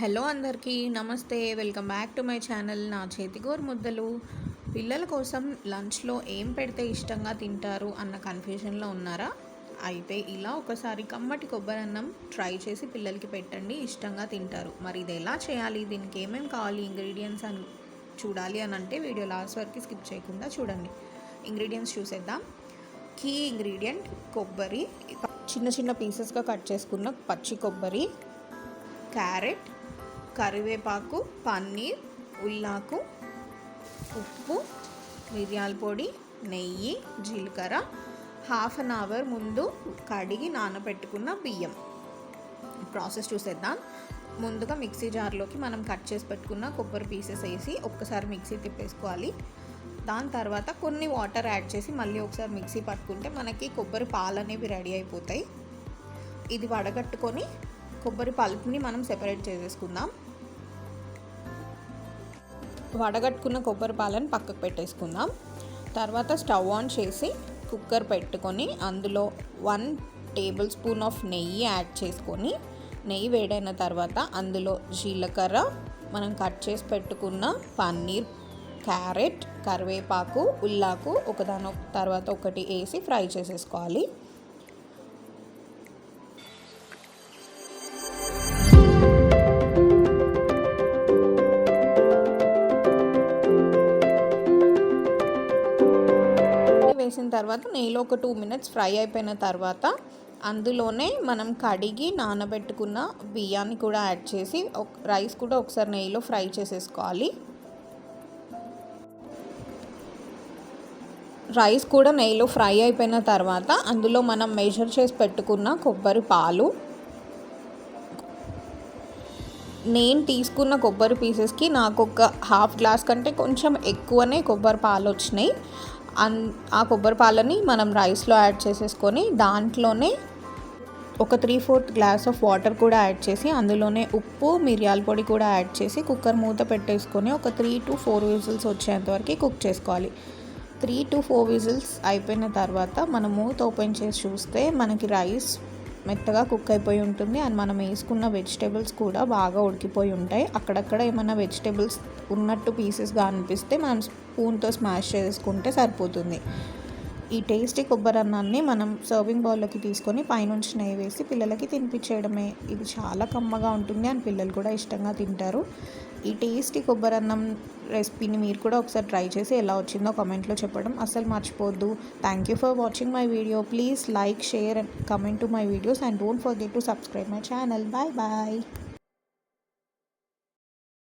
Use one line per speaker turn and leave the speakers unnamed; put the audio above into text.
Hello అందరికీ నమస్తే welcome back to my channel నా చేతిగోరు ముద్దలు. పిల్లల కోసం లంచ్లో ఏం పెడితే ఇష్టంగా తింటారు అన్న కన్ఫ్యూజన్లో ఉన్నారా? అయితే ఇలా ఒకసారి కమ్మటి కొబ్బరి అన్నం ట్రై చేసి పిల్లలకి పెట్టండి ఇష్టంగా తింటారు. మరి ఇది ఎలా చేయాలి? దీనికి ఏమేమి కావాలి? ఇంగ్రీడియంట్స్ అని చూడాలి అని అంటే వీడియో లాస్ట్ వరకు స్కిప్ చేయకుండా చూడండి. ఇంగ్రీడియంట్స్ చూసేద్దాం. కీ ఇంగ్రీడియంట్ కొబ్బరి. చిన్న చిన్న పీసెస్గా కట్ చేసుకున్న పచ్చి కొబ్బరి. క్యారెట్. కరివేపాకు పన్నీర్ ఉల్లాకు ఉప్పు మిరియాల పొడి నెయ్యి జీలకర్ర హాఫ్ అన్ అవర్ ముందు కడిగి నానబెట్టుకున్న బియ్యం. ప్రాసెస్ చూసేద్దాం. ముందుగా మిక్సీ జార్లోకి మనం కట్ చేసి పెట్టుకున్న కొబ్బరి పీసెస్ వేసి ఒక్కసారి మిక్సీ తిప్పేసుకోవాలి. దాని తర్వాత కొన్ని వాటర్ యాడ్ చేసి మళ్ళీ ఒకసారి మిక్సీ పట్టుకుంటే మనకి కొబ్బరి పాలు అనేవి రెడీ అయిపోతాయి. ఇది వడగట్టుకొని కొబ్బరి పల్ప్ని మనం సెపరేట్ చేసేసుకుందాం. వడగట్టుకున్న కొబ్బరి పాలను పక్కకు పెట్టేసుకుందాం. తర్వాత స్టవ్ ఆన్ చేసి కుక్కర్ పెట్టుకొని అందులో వన్ టేబుల్ స్పూన్ ఆఫ్ నెయ్యి యాడ్ చేసుకొని నెయ్యి వేడైన తర్వాత అందులో జీలకర్ర మనం కట్ చేసి పెట్టుకున్న పన్నీర్ క్యారెట్ కరివేపాకు ఉల్లాకు ఒకదాని తర్వాత ఒకటి వేసి ఫ్రై చేసేసుకోవాలి. వేసిన తర్వాత నెయ్యిలో ఒక టూ మినిట్స్ ఫ్రై అయిపోయిన తర్వాత అందులోనే మనం కడిగి నానబెట్టుకున్న బియ్యాన్ని కూడా యాడ్ చేసి రైస్ కూడా ఒకసారి నెయ్యిలో ఫ్రై చేసేసుకోవాలి. రైస్ కూడా నెయ్యిలో ఫ్రై అయిపోయిన తర్వాత అందులో మనం మెజర్ చేసి పెట్టుకున్న కొబ్బరి పాలు నేను తీసుకున్న కొబ్బరి పీసెస్కి నాకు ఒక హాఫ్ గ్లాస్ కంటే కొంచెం ఎక్కువనే కొబ్బరి పాలు వచ్చినాయి. ఆ కొబ్బరి పాలని మనం రైస్లో యాడ్ చేసేసుకొని దాంట్లోనే ఒక three fourth glass of water కూడా యాడ్ చేసి అందులోనే ఉప్పు మిరియాల పొడి కూడా యాడ్ చేసి కుక్కర్ మూత పెట్టేసుకొని ఒక త్రీ టు ఫోర్ విజిల్స్ వచ్చేంత వరకు కుక్ చేసుకోవాలి. త్రీ టు ఫోర్ విజిల్స్ అయిపోయిన తర్వాత మనం మూత ఓపెన్ చేసి చూస్తే మనకి రైస్ మెత్తగా కుక్ అయిపోయి ఉంటుంది అండ్ మనం వేసుకున్న వెజిటేబుల్స్ కూడా బాగా ఉడికిపోయి ఉంటాయి. అక్కడక్కడ ఏమైనా వెజిటేబుల్స్ ఉన్నట్టు పీసెస్గా అనిపిస్తే మనం స్పూన్తో స్మాష్ చేసుకుంటే సరిపోతుంది. ఈ టేస్టీ కొబ్బరి అన్నాన్ని మనం సర్వింగ్ బౌల్లోకి తీసుకొని పైనుంచి నెయ్యి వేసి పిల్లలకి తినిపించేయడమే. ఇది చాలా కమ్మగా ఉంటుంది అండ్ పిల్లలు కూడా ఇష్టంగా తింటారు. ఈ టేస్టీ కొబ్బరి అన్నం రెసిపీని మీరు కూడా ఒకసారి ట్రై చేసి ఎలా వచ్చిందో కామెంట్లో చెప్పడం అస్సలు మర్చిపోద్దు. Thank you for watching my video please like share and comment to my videos and don't forget to subscribe my channel bye bye